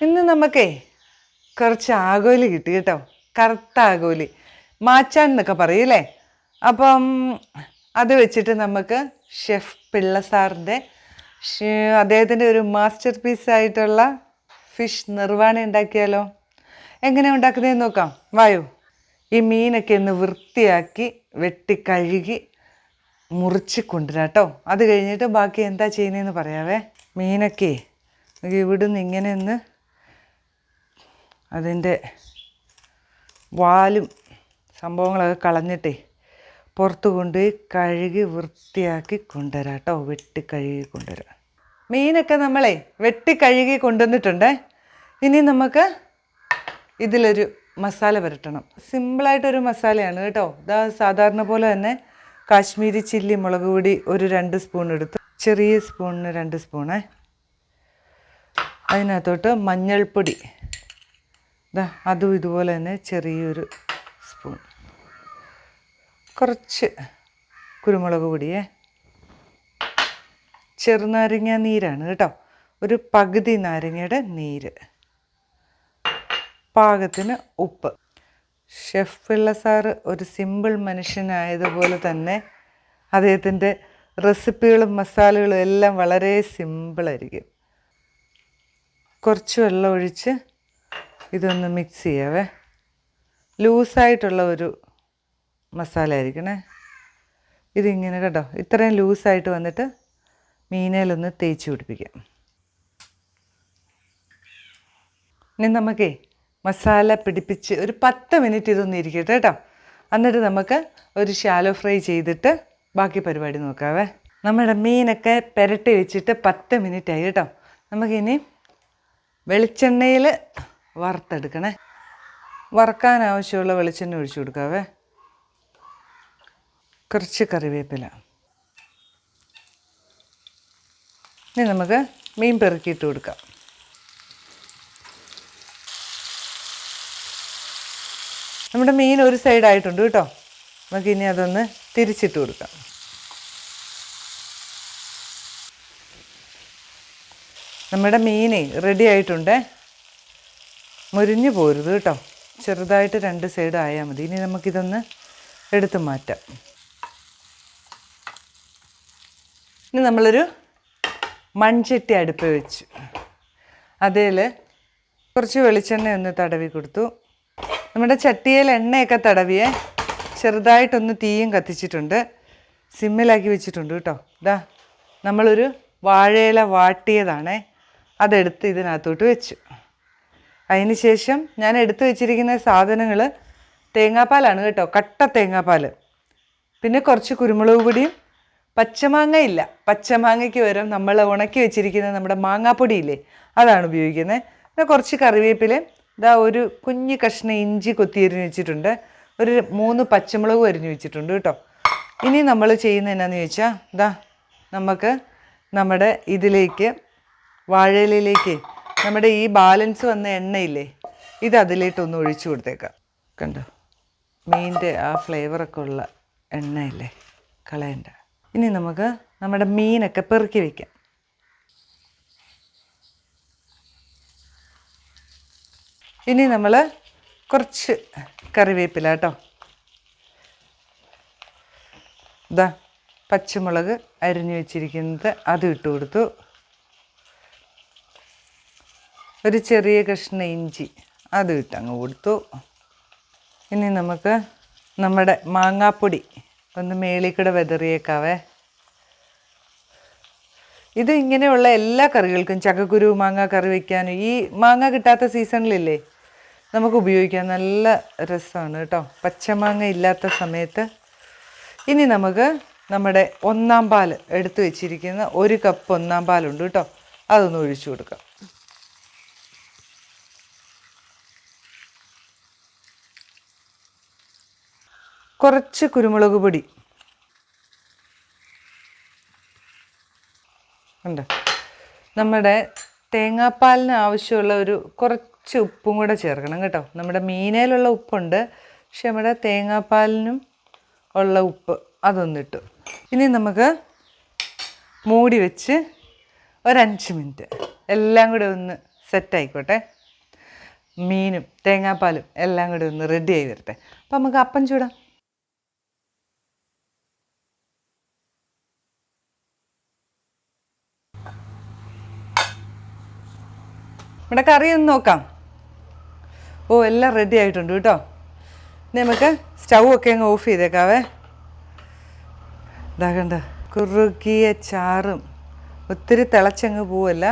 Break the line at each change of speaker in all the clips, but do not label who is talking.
ഇന്ന് നമുക്കേ കുറച്ച് ആഗോലി കിട്ടി കേട്ടോ. കറുത്ത ആഗോലി. മാച്ചാൻ എന്നൊക്കെ പറയൂലേ അപ്പം അത് വെച്ചിട്ട് നമുക്ക് ഷെഫ് പിള്ള സാറിന്റെ അദ്ദേഹത്തിന്റെ ഒരു മാസ്റ്റർ പീസ് ആയിട്ടുള്ള ഫിഷ് നിർവാണി ഉണ്ടാക്കിയാലോ? എങ്ങനെ ഉണ്ടാക്കുന്നതെന്ന് നോക്കാം. വായു. ഈ മീനൊക്കെ ഒന്ന് വൃത്തിയാക്കി വെട്ടി കഴുകി മുറിച്ച് കൊണ്ടുവരാം കേട്ടോ. അത് കഴിഞ്ഞിട്ട് ബാക്കി എന്താ ചെയ്യുന്നതെന്ന് പറയാവേ. മീനൊക്കെ ഇവിടുന്ന് ഇങ്ങനെ ഒന്ന് അതിന്റെ വാലും സംഭവങ്ങളൊക്കെ കളഞ്ഞിട്ടേ പുറത്ത് കൊണ്ടുപോയി കഴുകി വൃത്തിയാക്കി കൊണ്ടുവരാം കേട്ടോ വെട്ടി കഴുകി കൊണ്ടുവരാം. മീനൊക്കെ നമ്മളെ വെട്ടി കഴുകി കൊണ്ടുവന്നിട്ടുണ്ട്. ഇനി നമുക്ക് ഇതിലൊരു മസാല പുരട്ടണം. സിമ്പിളായിട്ടൊരു മസാലയാണ് കേട്ടോ. ഇതാ സാധാരണ പോലെ തന്നെ കാശ്മീരി ചില്ലി മുളക് പൊടി ഒരു രണ്ട് സ്പൂൺ എടുത്ത് ചെറിയ സ്പൂണിന് രണ്ട് സ്പൂണേ. അതിനകത്തോട്ട് മഞ്ഞൾപ്പൊടി ഇതാ അതും ഇതുപോലെ തന്നെ ചെറിയൊരു സ്പൂൺ കുറച്ച് കുരുമുളക് പൊടിയേ. ചെറുനാരങ്ങ നീരാണ് കേട്ടോ. ഒരു പകുതി നാരങ്ങയുടെ നീര്. പാകത്തിന് ഉപ്പ്. ഷെഫ് പിള്ള സാറ് ഒരു സിമ്പിൾ മനുഷ്യനായതുപോലെ തന്നെ അദ്ദേഹത്തിന്റെ റെസിപ്പികളും മസാലകളും എല്ലാം വളരെ സിമ്പിളായിരിക്കും കുറച്ച് വെള്ളം ഒഴിച്ച് ഇതൊന്ന് മിക്സ് ചെയ്യാവേ. ലൂസായിട്ടുള്ള ഒരു മസാല ആയിരിക്കണേ. ഇതിങ്ങനെ കേട്ടോ ഇത്രയും ലൂസായിട്ട് വന്നിട്ട് മീനയിലൊന്ന് തേച്ച് പിടിപ്പിക്കാം. ഇനി നമുക്കേ മസാല പിടിപ്പിച്ച് ഒരു പത്ത് മിനിറ്റ് ഇതൊന്ന് ഇരിക്കട്ടെ കേട്ടോ. എന്നിട്ട് നമുക്ക് ഒരു ഷാലോ ഫ്രൈ ചെയ്തിട്ട് ബാക്കി പരിപാടി നോക്കാവേ. നമ്മുടെ മീനൊക്കെ പുരട്ടി വെച്ചിട്ട് പത്ത് മിനിറ്റ് ആയി കേട്ടോ. നമുക്കിനി വെളിച്ചെണ്ണയിൽ വറുത്തെടുക്കണേ. വറുക്കാൻ ആവശ്യമുള്ള വെളിച്ചെണ്ണ ഒഴിച്ചു കൊടുക്കാവേ. കുറച്ച് കറിവേപ്പില. ഇനി നമുക്ക് മീൻ പെറുക്കിയിട്ട് കൊടുക്കാം. നമ്മുടെ മീൻ ഒരു സൈഡായിട്ടുണ്ട് കേട്ടോ. നമുക്ക് ഇനി അതൊന്ന് തിരിച്ചിട്ട് കൊടുക്കാം. നമ്മുടെ മീൻ റെഡി ആയിട്ടുണ്ട്. മുരിഞ്ഞു പോരുത് കേട്ടോ. ചെറുതായിട്ട് രണ്ട് സൈഡ് ആയാൽ മതി. ഇനി നമുക്കിതൊന്ന് എടുത്ത് മാറ്റാം. ഇനി നമ്മളൊരു മൺചട്ടി അടുപ്പ് വെച്ചു. അതിൽ കുറച്ച് വെളിച്ചെണ്ണ ഒന്ന് തടവി കൊടുത്തു. നമ്മുടെ ചട്ടിയിൽ എണ്ണയൊക്കെ തടവിയെ ചെറുതായിട്ടൊന്ന് തീയും കത്തിച്ചിട്ടുണ്ട്. സിമ്മിലാക്കി വെച്ചിട്ടുണ്ട് കേട്ടോ. ഇതാ നമ്മളൊരു വാഴയില വാട്ടിയതാണേ. അതെടുത്ത് ഇതിനകത്തോട്ട് വെച്ചു. അതിന് ശേഷം ഞാൻ എടുത്തു വെച്ചിരിക്കുന്ന സാധനങ്ങൾ തേങ്ങാപ്പാലാണ് കേട്ടോ കട്ട തേങ്ങാപ്പാൽ പിന്നെ കുറച്ച് കുരുമുളക് പൊടിയും പച്ചമാങ്ങ ഇല്ല പച്ചമാങ്ങയ്ക്ക് പകരം നമ്മൾ ഉണക്കി വെച്ചിരിക്കുന്ന നമ്മുടെ മാങ്ങാപ്പൊടിയില്ലേ അതാണ് ഉപയോഗിക്കുന്നത്. പിന്നെ കുറച്ച് കറിവേപ്പിലയും ഇതാ ഒരു കുഞ്ഞ് കഷ്ണം ഇഞ്ചി കൊത്തി അരിഞ്ഞ് വെച്ചിട്ടുണ്ട്. ഒരു മൂന്ന് പച്ചമുളക് അരിഞ്ഞ് വെച്ചിട്ടുണ്ട് കേട്ടോ. ഇനി നമ്മൾ ചെയ്യുന്നത് എന്നാന്ന് ചോദിച്ചാൽ ഇതാ നമുക്ക് നമ്മുടെ ഇതിലേക്ക് വാഴയിലയിലേക്ക് നമ്മുടെ ഈ ബാലൻസ് വന്ന എണ്ണയില്ലേ ഇത് അതിലേട്ടൊന്ന് ഒഴിച്ചു കൊടുത്തേക്കാം. കണ്ടോ? മീനിന്റെ ആ ഫ്ലേവറൊക്കെ ഉള്ള എണ്ണയില്ലേ കളയണ്ട. ഇനി നമുക്ക് നമ്മുടെ മീനൊക്കെ പെറുക്കി വയ്ക്കാം ഇനി നമ്മൾ കുറച്ച് കറിവേപ്പില കേട്ടോ. ഇതാ പച്ചമുളക് അരിഞ്ഞു വെച്ചിരിക്കുന്നത് അത് ഇട്ട് കൊടുത്തു. ഒരു ചെറിയ കഷ്ണ ഇഞ്ചി അത് ഇട്ട് അങ്ങ് കൊടുത്തു. ഇനി നമുക്ക് നമ്മുടെ മാങ്ങാപ്പൊടി ഒന്ന് മേളിൽ കൂടെ വെതറിയേക്കാവേ. ഇത് ഇങ്ങനെയുള്ള എല്ലാ കറികൾക്കും ചക്കക്കുരു മാങ്ങ കറി വയ്ക്കാനും ഈ മാങ്ങ കിട്ടാത്ത സീസണിലില്ലേ നമുക്ക് ഉപയോഗിക്കാം നല്ല രസമാണ് കേട്ടോ. പച്ചമാങ്ങ ഇല്ലാത്ത സമയത്ത്. ഇനി നമുക്ക് നമ്മുടെ ഒന്നാം പാൽ എടുത്തു വെച്ചിരിക്കുന്ന ഒരു കപ്പ് ഒന്നാം പാലുണ്ട് കേട്ടോ. അതൊന്ന് ഒഴിച്ചു കൊടുക്കാം. കുറച്ച് കുരുമുളക് പൊടി. ഉണ്ട് നമ്മുടെ തേങ്ങാപ്പാലിന് ആവശ്യമുള്ള ഒരു കുറച്ച് ഉപ്പും കൂടെ ചേർക്കണം കേട്ടോ. നമ്മുടെ മീനേലുള്ള ഉപ്പുണ്ട്. പക്ഷെ നമ്മുടെ തേങ്ങാപ്പാലിനും ഉള്ള ഉപ്പ് അതൊന്നിട്ടു. ഇനി നമുക്ക് മൂടി വെച്ച് ഒരഞ്ച് മിനിറ്റ് എല്ലാം കൂടെ ഒന്ന് സെറ്റ് ആയിക്കോട്ടെ. മീനും തേങ്ങാപ്പാലും എല്ലാം കൂടെ ഒന്ന് റെഡി ആയി വരട്ടെ. അപ്പം നമുക്ക് അപ്പം ചൂടാം. ഇവിടെ കറി ഒന്ന് നോക്കാം. ഓ എല്ലാം റെഡി ആയിട്ടുണ്ട് കേട്ടോ. ഇനി നമുക്ക് സ്റ്റൗ ഒക്കെ അങ്ങ് ഓഫ് ചെയ്തേക്കാവേ. ഇതാ കണ്ട കുറുകിയ ചാറും. ഒത്തിരി തിളച്ചങ്ങ് പോവല്ല.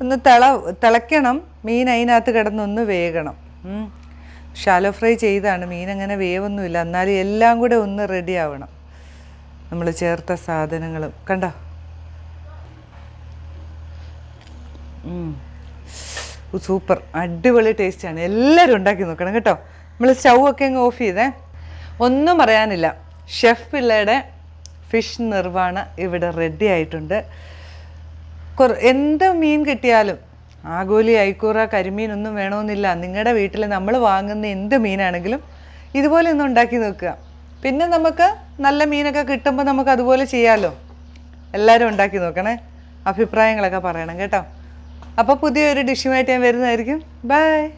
ഒന്ന് തിള തിളയ്ക്കണം. മീൻ അതിനകത്ത് കിടന്നൊന്ന് വേകണം. ഷാലോ ഫ്രൈ ചെയ്താണ്. മീൻ അങ്ങനെ വേവൊന്നുമില്ല. എന്നാലും എല്ലാം കൂടെ ഒന്ന് റെഡി ആവണം. നമ്മൾ ചേർത്ത സാധനങ്ങളും. കണ്ടോ? സൂപ്പർ. അടിപൊളി ടേസ്റ്റാണ് എല്ലാവരും ഉണ്ടാക്കി നോക്കണം കേട്ടോ. നമ്മൾ സ്റ്റൗ ഒക്കെ അങ്ങ് ഓഫ് ചെയ്തേ. ഒന്നും പറയാനില്ല. ഷെഫ് പിള്ളയുടെ ഫിഷ് നിർവാണ ഇവിടെ റെഡി ആയിട്ടുണ്ട്. കുറ- എന്ത് മീൻ കിട്ടിയാലും ആഗോലി ഐക്കൂറ കരിമീൻ ഒന്നും വേണമെന്നില്ല നിങ്ങളുടെ വീട്ടിൽ നമ്മൾ വാങ്ങുന്ന എന്ത് മീനാണെങ്കിലും ഇതുപോലെ ഒന്ന് ഉണ്ടാക്കി നോക്കുക. പിന്നെ നമുക്ക് നല്ല മീനൊക്കെ കിട്ടുമ്പോൾ നമുക്ക് അതുപോലെ ചെയ്യാമല്ലോ എല്ലാവരും ഉണ്ടാക്കി നോക്കണേ. അഭിപ്രായങ്ങളൊക്കെ പറയണം കേട്ടോ. അപ്പോൾ പുതിയൊരു ഡിഷുമായിട്ട് ഞാൻ വരുന്നതായിരിക്കും. ബൈ